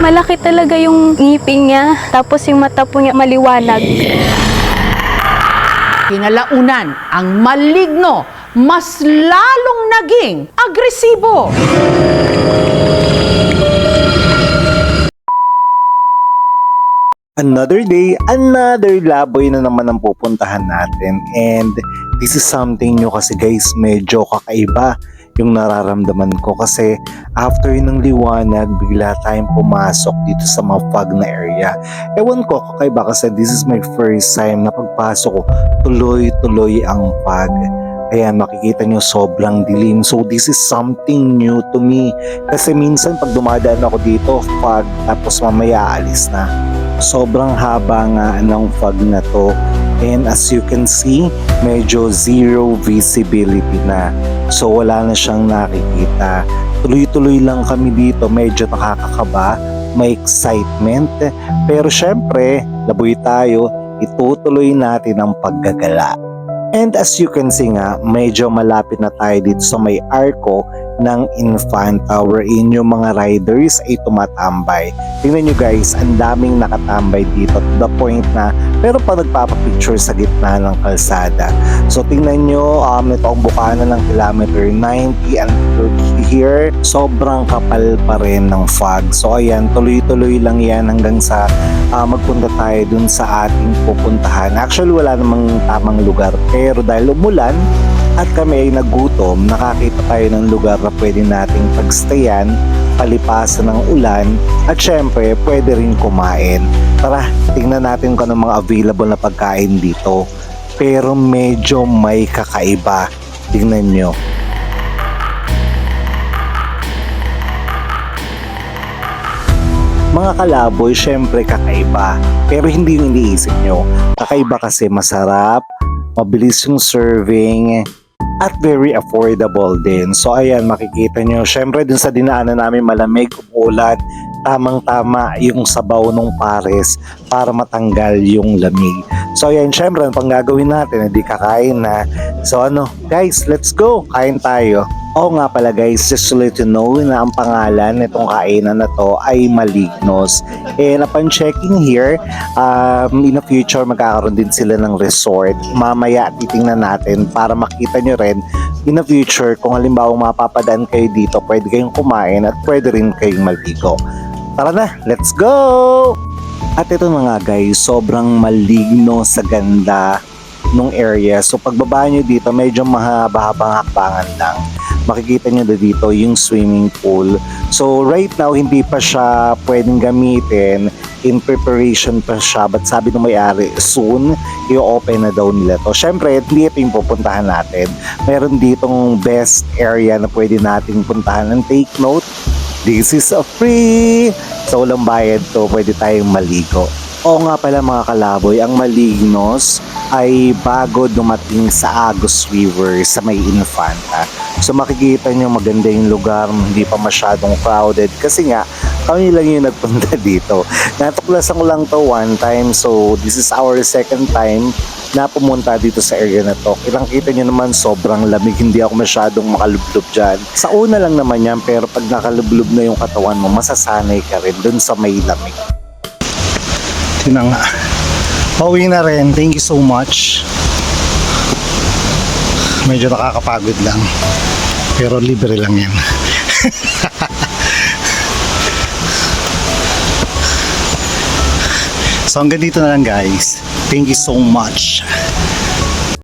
Malaki talaga yung ngipin niya. Tapos yung mata po niya maliwanag. Kinalaunan, ang maligno, mas lalong naging agresibo. Another day, another laboy na naman ang pupuntahan natin. And this is something new kasi guys, medyo kakaiba yung nararamdaman ko kasi after ng liwanag, bigla tayong pumasok dito sa mga fog na area. Ewan ko, kakaiba kasi this is my first time na pagpasok ko, tuloy-tuloy ang fog. Ayan, makikita nyo sobrang dilim. So this is something new to me. Kasi minsan pag dumadaan ako dito, fog, tapos mamaya alis na. Sobrang haba nga ng fog na to. And as you can see, medyo zero visibility na. So wala na siyang nakikita. Tuloy-tuloy lang kami dito, medyo nakakakaba, may excitement. Pero syempre, laboy tayo, itutuloy natin ang paggagala. And as you can see nga, medyo malapit na tayo dito sa may arco ng Infanta wherein yung mga riders ay tumatambay. Tingnan nyo guys, ang daming nakatambay dito to the point na pero pa nagpapapicture sa gitna ng kalsada. So tingnan nyo, um, ito ang bukana ng kilometer 90 until here, sobrang kapal pa rin ng fog. So ayan, tuloy-tuloy lang yan hanggang sa ah, magpunta tayo dun sa ating pupuntahan. Actually, wala namang tamang lugar. Pero dahil umulan, at kami ay nagutom, nakakita tayo ng lugar na pwede nating pagstayan, palipasan ng ulan, at syempre, pwede rin kumain. Tara, tingnan natin kung anong mga available na pagkain dito. Pero medyo may kakaiba. Tingnan nyo. Mga kalaboy, syempre kakaiba. Pero hindi yung iniisip nyo. Kakaiba kasi masarap, mabilis yung serving, at very affordable din. So ayan, makikita nyo. Syempre dun sa dinaanan namin malamig, umulan, tamang-tama yung sabaw ng pares para matanggal yung lamig. So ayan, syempre, ang pang gagawin natin, hindi kakain na. So ano, guys, let's go! Kain tayo. Oo nga pala guys, just to let you know na ang pangalan nitong kainan na to ay Malignos. And upon checking here, um, in the future magkakaroon din sila ng resort. Mamaya titingnan natin para makita nyo rin in the future kung halimbawa mapapadaan kayo dito, pwede kayong kumain at pwede rin kayong maligo. Tara na, let's go! At ito na nga guys, sobrang maligno sa ganda nung area. So pagbaba nyo dito, medyo mahaba-habang hakbangan lang. Makikita nyo na dito yung swimming pool. So right now, hindi pa siya pwedeng gamitin. In preparation pa siya. But sabi ng may-ari, soon, i-open na daw nila to. Siyempre, hindi ito yung pupuntahan natin. Meron ditong best area na pwede nating puntahan. And take note, This is a free! So, walang bayad to, pwede tayong maligo. Oo nga pala mga kalaboy, ang Malignos ay bago dumating sa Agos River sa may Infanta. So makikita nyo maganda yung lugar, hindi pa masyadong crowded kasi nga kami lang yung nagpunta dito. Natuklasan ko lang to one time so this is our second time na pumunta dito sa area na to. Kitang kita nyo naman sobrang lamig, hindi ako masyadong makalublob dyan. Sa una lang naman yan pero pag nakalublob na yung katawan mo, masasanay ka rin dun sa may lamig. Yun na nga. Pauwi na rin. Thank you so much. Medyo nakakapagod lang. Pero libre lang yan. so hanggang dito na lang guys. Thank you so much.